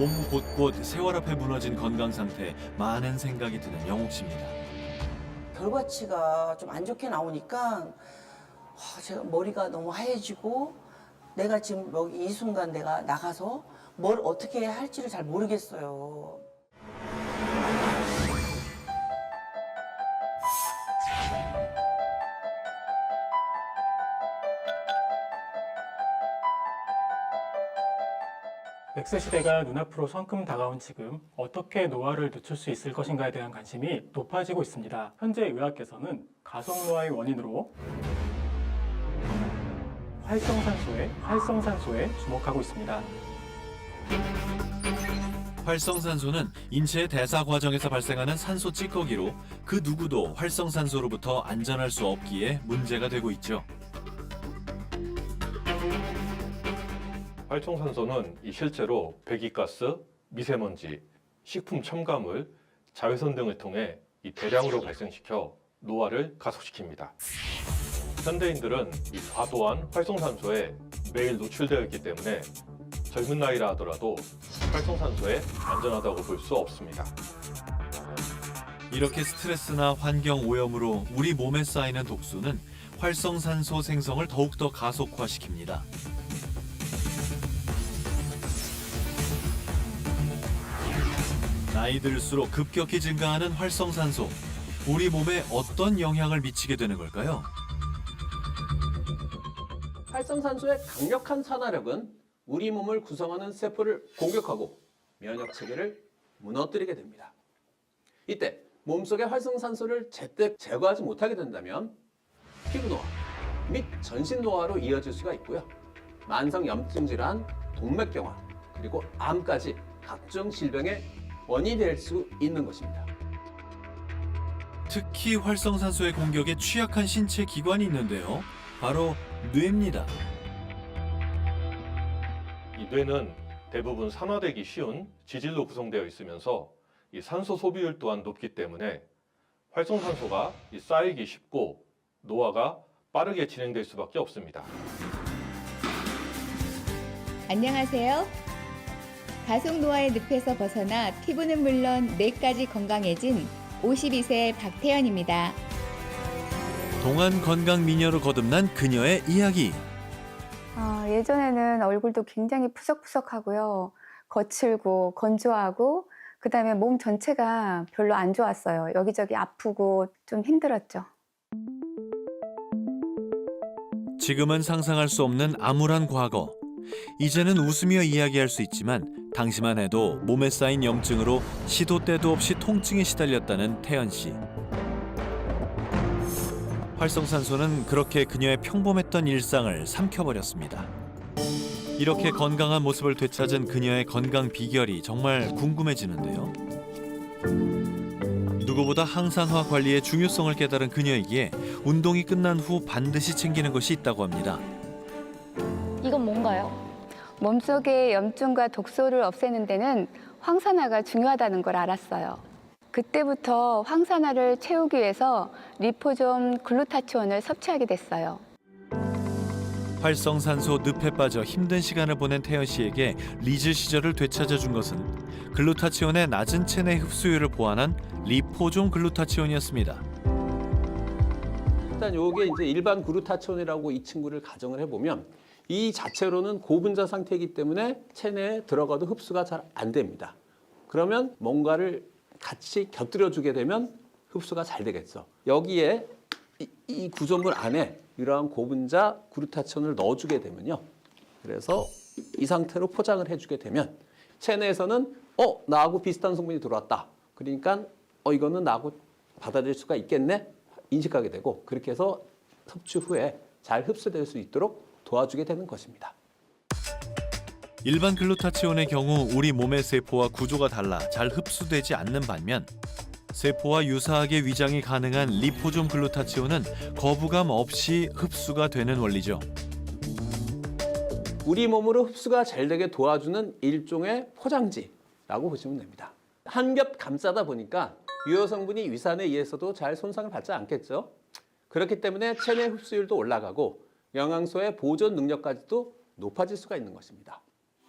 몸 곳곳 세월 앞에 무너진 건강 상태 많은 생각이 드는 영옥 씨입니다. 결과치가 좀 안 좋게 나오니까 와, 제가 머리가 너무 하얘지고 내가 지금 여기 이 순간 내가 나가서 뭘 어떻게 할지를 잘 모르겠어요. 백세 시대가 눈앞으로 성큼 다가온 지금 어떻게 노화를 늦출 수 있을 것인가에 대한 관심이 높아지고 있습니다. 현재 의학계에서는 가성노화의 원인으로 활성산소에 활성산소에 주목하고 있습니다. 활성산소는 인체의 대사 과정에서 발생하는 산소 찌꺼기로 그 누구도 활성산소로부터 안전할 수 없기에 문제가 되고 있죠. 활성산소는 이 실제로 배기가스, 미세먼지, 식품 첨가물, 자외선 등을 통해 이 대량으로 발생시켜 노화를 가속시킵니다. 현대인들은 이 과도한 활성산소에 매일 노출되어 있기 때문에 젊은 나이라 하더라도 활성산소에 안전하다고 볼 수 없습니다. 이렇게 스트레스나 환경 오염으로 우리 몸에 쌓이는 독소는 활성산소 생성을 더욱더 가속화시킵니다. 나이 들수록 급격히 증가하는 활성산소. 우리 몸에 어떤 영향을 미치게 되는 걸까요? 활성산소의 강력한 산화력은 우리 몸을 구성하는 세포를 공격하고 면역 체계를 무너뜨리게 됩니다. 이때 몸속의 활성산소를 제때 제거하지 못하게 된다면 피부 노화 및 전신 노화로 이어질 수가 있고요. 만성 염증 질환, 동맥경화, 그리고 암까지 각종 질병의 원인이 될 수 있는 것입니다. 특히 활성산소의 공격에 취약한 신체 기관이 있는데요. 바로 뇌입니다. 이 뇌는 대부분 산화되기 쉬운 지질로 구성되어 있으면서 이 산소 소비율 또한 높기 때문에 활성산소가 이 쌓이기 쉽고 노화가 빠르게 진행될 수밖에 없습니다. 안녕하세요. 가속 노화의 늪에서 벗어나 피부는 물론 뇌까지 건강해진 52세 박태연입니다. 동안 건강 미녀로 거듭난 그녀의 이야기. 아, 예전에는 얼굴도 굉장히 푸석푸석하고요. 거칠고 건조하고 그다음에 몸 전체가 별로 안 좋았어요. 여기저기 아프고 좀 힘들었죠. 지금은 상상할 수 없는 암울한 과거. 이제는 웃으며 이야기할 수 있지만 당시만 해도 몸에 쌓인 염증으로 시도 때도 없이 통증에 시달렸다는 태연 씨. 활성산소는 그렇게 그녀의 평범했던 일상을 삼켜버렸습니다. 이렇게 건강한 모습을 되찾은 그녀의 건강 비결이 정말 궁금해지는데요. 누구보다 항산화 관리의 중요성을 깨달은 그녀에게 운동이 끝난 후 반드시 챙기는 것이 있다고 합니다. 이건 뭔가요? 몸속의 염증과 독소를 없애는 데는 황산화가 중요하다는 걸 알았어요. 그때부터 황산화를 채우기 위해서 리포좀 글루타치온을 섭취하게 됐어요. 활성산소 늪에 빠져 힘든 시간을 보낸 태연 씨에게 리즈 시절을 되찾아 준 것은 글루타치온의 낮은 체내 흡수율을 보완한 리포종 글루타치온이었습니다. 일단 요게 이제 일반 그루타치온이라고 이 친구를 가정을 해보면 이 자체로는 고분자 상태이기 때문에 체내에 들어가도 흡수가 잘 안 됩니다. 그러면 뭔가를 같이 곁들여 주게 되면 흡수가 잘 되겠죠. 여기에 이, 이 구조물 안에 이러한 고분자 그루타치온을 넣어주게 되면요. 그래서 이 상태로 포장을 해주게 되면 체내에서는 어 나하고 비슷한 성분이 들어왔다. 그러니까 어 이거는 나하고 받아들일 수가 있겠네 인식하게 되고 그렇게 해서 섭취 후에 잘 흡수될 수 있도록 도와주게 되는 것입니다. 일반 글루타치온의 경우 우리 몸의 세포와 구조가 달라 잘 흡수되지 않는 반면 세포와 유사하게 위장이 가능한 리포종 글루타치온은 거부감 없이 흡수가 되는 원리죠. 우리 몸으로 흡수가 잘 되게 도와주는 일종의 포장지라고 보시면 됩니다. 한 겹 감싸다 보니까 유효 성분이 위산에 의해서도 잘 손상을 받지 않겠죠. 그렇기 때문에 체내 흡수율도 올라가고 영양소의 보존 능력까지도 높아질 수가 있는 것입니다.